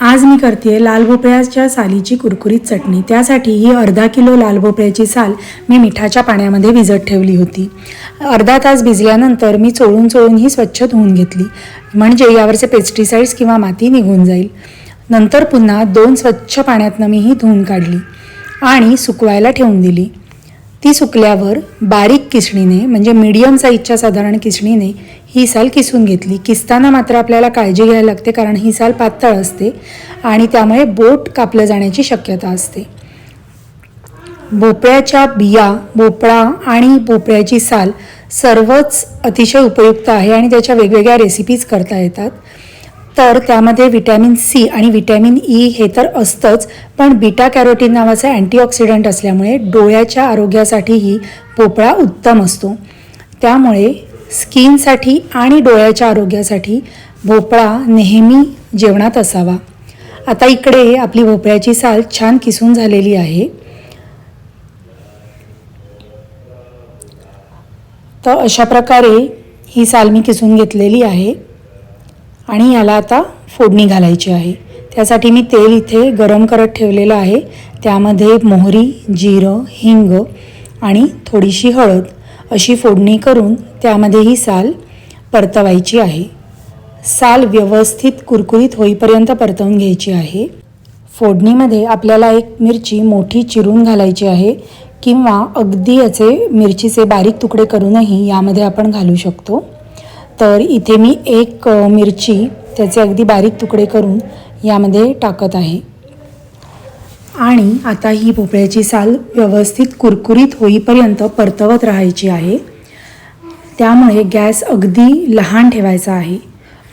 आज मी करते लाल भोपळ्याच्या सालीची कुरकुरीत चटणी. त्यासाठी ही अर्धा किलो लाल भोपळ्याची साल मी मिठाच्या पाण्यामध्ये भिजत ठेवली होती. अर्धा तास भिजल्यानंतर मी चोळून चोळून ही स्वच्छ धुवून घेतली. म्हणजे यावरचे पेस्टिसाइड्स किंवा माती निघून जाईल. नंतर पुन्हा दोन स्वच्छ पाण्यातनं मी ही धुवून काढली आणि सुकवायला ठेवून दिली. ती सुकल्यावर बारीक किसणीने म्हणजे मीडियम साईजच्या साधारण किसणीने ही साल किसून घेतली. किसताना मात्र आपल्याला काळजी घ्यायला लागते कारण ही साल पातळ असते आणि त्यामुळे बोट कापलं जाण्याची शक्यता असते. भोपळ्याच्या बिया भोपळा आणि भोपळ्याची साल सर्वच अतिशय उपयुक्त आहे आणि त्याच्या वेगवेगळ्या रेसिपीज करता येतात. तर त्यामध्ये विटॅमिन सी आणि विटॅमिन ई e हे तर असतंच पण बीटा कॅरोटीन नावाचा अँटीऑक्सिडंट असल्यामुळे डोळ्याच्या आरोग्यासाठीही भोपळा उत्तम असतो. त्यामुळे स्किनसाठी आणि डोळ्याच्या आरोग्यासाठी भोपळा नेहमी जेवणात असावा. आता इकडे आपली भोपळ्याची साल छान किसून झालेली आहे. तर अशा प्रकारे ही साल मी किसून घेतलेली आहे आणि याला आता फोडणी घालायची आहे. त्यासाठी मी तेल इथे गरम करत ठेवलेलं आहे. त्यामध्ये मोहरी जिरं हिंग आणि थोडीशी हळद अशी फोडणी करून त्यामध्ये ही साल परतवायची आहे. साल व्यवस्थित कुरकुरीत होईपर्यंत परतवून घ्यायची आहे. फोडणीमध्ये आपल्याला एक मिरची मोठी चिरून घालायची आहे किंवा अगदी याचे मिरचीचे बारीक तुकडे करूनही यामध्ये आपण घालू शकतो. तर इथे मी एक मिरची त्याचे अगदी बारीक तुकडे करून यामध्ये टाकत आहे. आणि आता ही भोपळ्याची साल व्यवस्थित कुरकुरीत होईपर्यंत परतवत राहायची आहे. त्यामुळे गॅस अगदी लहान ठेवायचा आहे.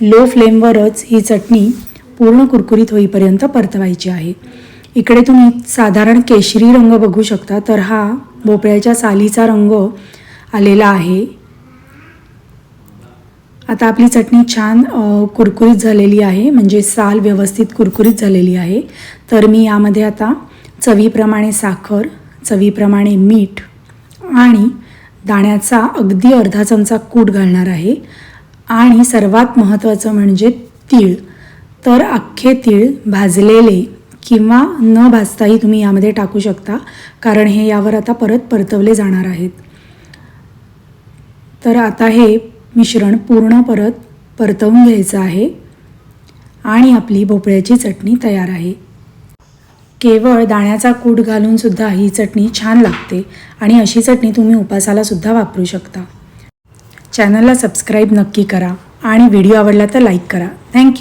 लो फ्लेमवरच ही चटणी पूर्ण कुरकुरीत होईपर्यंत परतवायची आहे. इकडे तुम्ही साधारण केशरी रंग बघू शकता तर हा भोपळ्याच्या सालीचा रंग आलेला आहे. आता आपली चटणी छान कुरकुरीत झालेली आहे म्हणजे साल व्यवस्थित कुरकुरीत झालेली आहे. तर मी यामध्ये आता चवीप्रमाणे साखर चवीप्रमाणे मीठ आणि दाण्याचा अगदी अर्धा चमचा कूट घालणार आहे. आणि सर्वात महत्त्वाचं म्हणजे तीळ. तर अख्खे तीळ भाजलेले किंवा न भाजताही तुम्ही यामध्ये टाकू शकता कारण हे यावर आता परत परतवले जाणार आहेत. तर आता हे मिश्रण पूर्ण परत परतवून घ्यायचं आहे आणि आपली भोपळ्याची चटणी तयार आहे. केवळ दाण्याचा कूट घालून सुद्धा ही चटणी छान लागते आणि अशी चटणी तुम्ही उपासाला सुद्धा वापरू शकता. चॅनलला सबस्क्राईब नक्की करा आणि व्हिडिओ आवडला तर लाईक करा. थँक्यू.